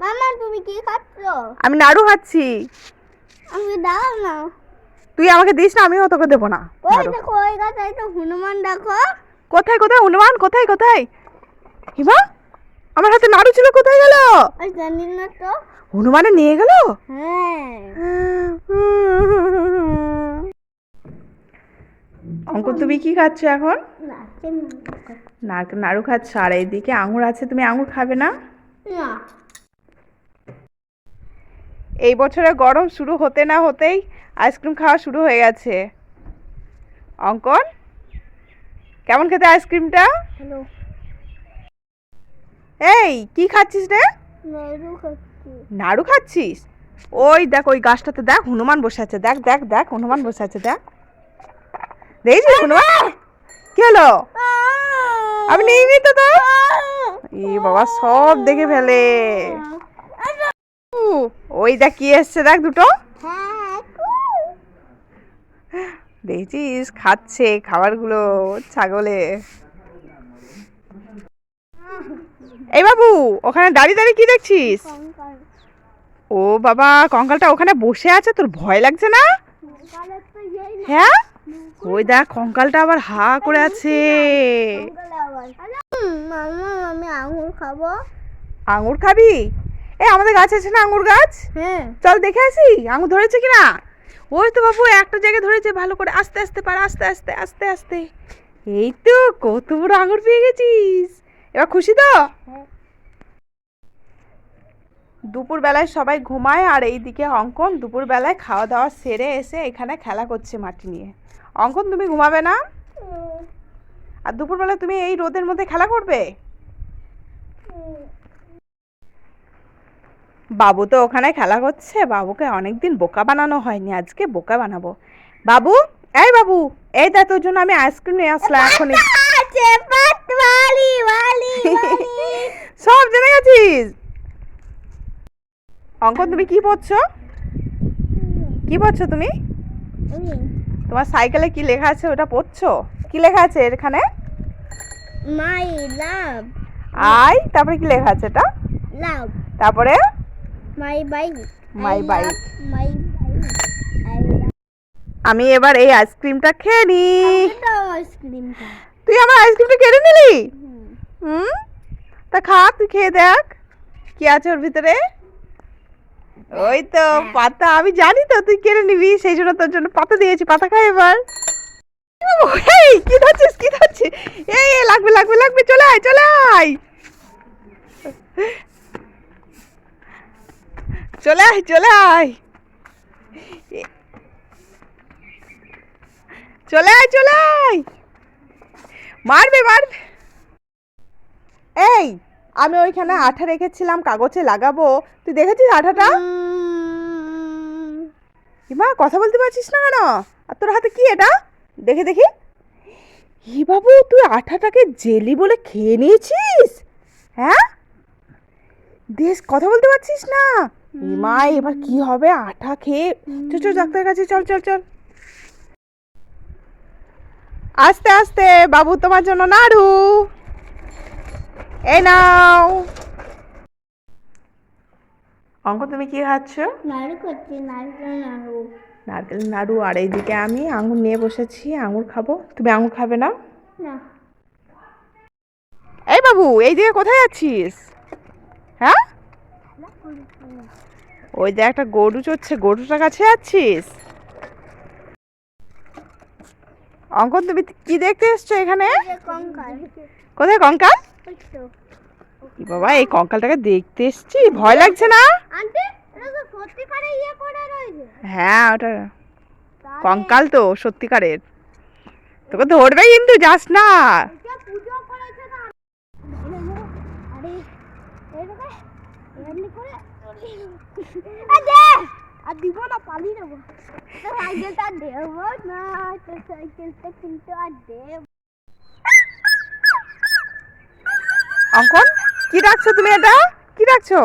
মামা তুমি কি খাচ্ছ? আমি নাড়ু খাচ্ছি। আমি দাও না। তুই আমাকে দিস না আমিও তোকে দেবো না। ওই। দেখো ওই গাছটায় তো হনুমান দেখো। কোথায় কোথায়? হনুমান কোথায় কোথায়? হিমা আমার হাতে নাড়ু ছিল কোথায় গেল? জানি না তো। হনুমানে নিয়ে গেল? হ্যাঁ। অঙ্কুর তুমি কি খাচ্ছ এখন? নাড়ু খাচ্ছ। আর এইদিকে আঙুর আছে তুমি আঙুর খাবে না? না। এই বছরে গরম শুরু হতে না হতেই আইসক্রিম খাওয়া শুরু হয়ে গেছে। অঙ্কন কেমন খেতে আইসক্রিমটা? হ্যালো এই কি খাচ্ছিস রে? নাড়ু খাচ্ছিস? ওই দেখ ওই গাছটাতে দেখ হনুমান বসে আছে দেখ দেখ দেখ হনুমান বসে আছে দেখ। দেখছিস হনুমান? কি হলো? আমি নিইনি তো তো ই বাবা সব দেখে ফেলে। ওই দেখ কি এসছে দেখ দুটো। হ্যাঁ। দেখছিস খাচ্ছে খাবারগুলো ছাগলে। এই বাবু ওখানে দাঁড়িয়ে দাঁড়িয়ে কি দেখছিস? ও বাবা কঙ্কালটা ওখানে বসে আছে তোর ভয় লাগছে না? হ্যাঁ? ওই দেখ কঙ্কালটা আবার হা করে আছে। আঙুর খাব। আঙুর খাবি? এ আমাদের গাছ আছে না আঙুর গাছ? হ্যাঁ। চল দেখে আসি আঙুর ধরেছে কিনা? ওই তো বাবু একটা জায়গায় ধরেছে ভালো করে। আস্তে আস্তে পার আস্তে আস্তে আস্তে আস্তে। এই তো কত বড় আঙুর পেয়ে গেছিস। এবার খুশি তো? হ্যাঁ। দুপুর বেলায় সবাই ঘুমায় আর এইদিকে অঙ্কন দুপুর বেলায় খাওয়া দাওয়া সেরে এসে এখানে খেলা করছে মাটি নিয়ে। অঙ্কন তুমি ঘুমাবে না? আর দুপুরবেলা তুমি এই রোদের মধ্যে খেলা করবে? বাবু তো ওখানে খেলা করছে বাবুকে অনেকদিন বোকা বানানো হয়নি আজকে বোকা বানাবো। বাবু এই বাবু এই দেখ তোর জন্য আমি আইসক্রিম নিয়ে আসলাম এখনই। সব জেনে গেছিস? অঙ্কন তুমি কি পড়ছো? কি পড়ছো তুমি? তোমার সাইকেলে কি লেখা আছে ওটা পড়ছো? কি লেখা আছে এখানে? মাই লাভ আই তারপরে কি লেখা আছে এটা? লাভ তারপরে? My bike. My bike I আমি এবার এই আইসক্রিমটা খেয়ে নি। আইসক্রিমটা তুই আমার আইসক্রিমটা কেড়ে নিলি? হুম। তা খা তুই খেয়ে দেখ। কি আছে ওর ভিতরে? ওই তো পাতা। আমি জানি তো তুই কেড়ে নিবি সেই জন্য তোর জন্য পাতা দিয়েছি। পাতা খাই এবার। এই কি ধরছিস কি ধরছিস? এই এই, লাগবে লাগবে লাগবে। চলে আয় চলে আয়। চলে আয় চলে আয়। চলে আয় চলে আয়। মারবে মারবে। এই আমি ওইখানে আঠা রেখেছিলাম কাগজে লাগাবো। তুই দেখেছিস আঠাটা? মা কথা বলতে পারছিস না কেন? আর তোর হাতে কি এটা? দেখে দেখি। হি বাবু তুই আঠাটাকে জেলি বলে খেয়ে নিয়েছিস? হ্যাঁ? দেশ কথা বলতে পারছিস না? মা এবার কি হবে? আঠা খেয়ে চল চল কাছে চল চল চল। আস্তে আস্তে বাবু তোমার জন্য নাড়ু। এই নাও। অঙ্ক তুমি কি খাচ্ছ? নাড়ু করছি নাড়ু নাড়ু। নারকেল নাড়ু আর এইদিকে আমি আঙুর নিয়ে বসেছি আঙুর খাব। তুমি আঙুর খাবে না? না। এই বাবু এই দিকে কোথায় যাচ্ছিস? ওই যে একটা গরু চড়ছে গরুটার কাছে যাচ্ছিস? অঙ্কন তুমি কি দেখতে এসছো এখানে? কোথায় কঙ্কাল? বাবা এই কঙ্কালটাকে দেখতে এসছি? ভয় লাগছে না? ইয়ে হ্যাঁ ওটা কঙ্কাল তো সত্যিকারের। তোকে ধরবে কিন্তু যাস না। আরে এটাকে এমনি করে আরে আর দিব না পালিয়ে তো সাইকেলটা দেবো না তো সাইকেলটা কিন্তু আর দেব অঙ্কন কি রাখছো তুমি এটা? কি রাখছো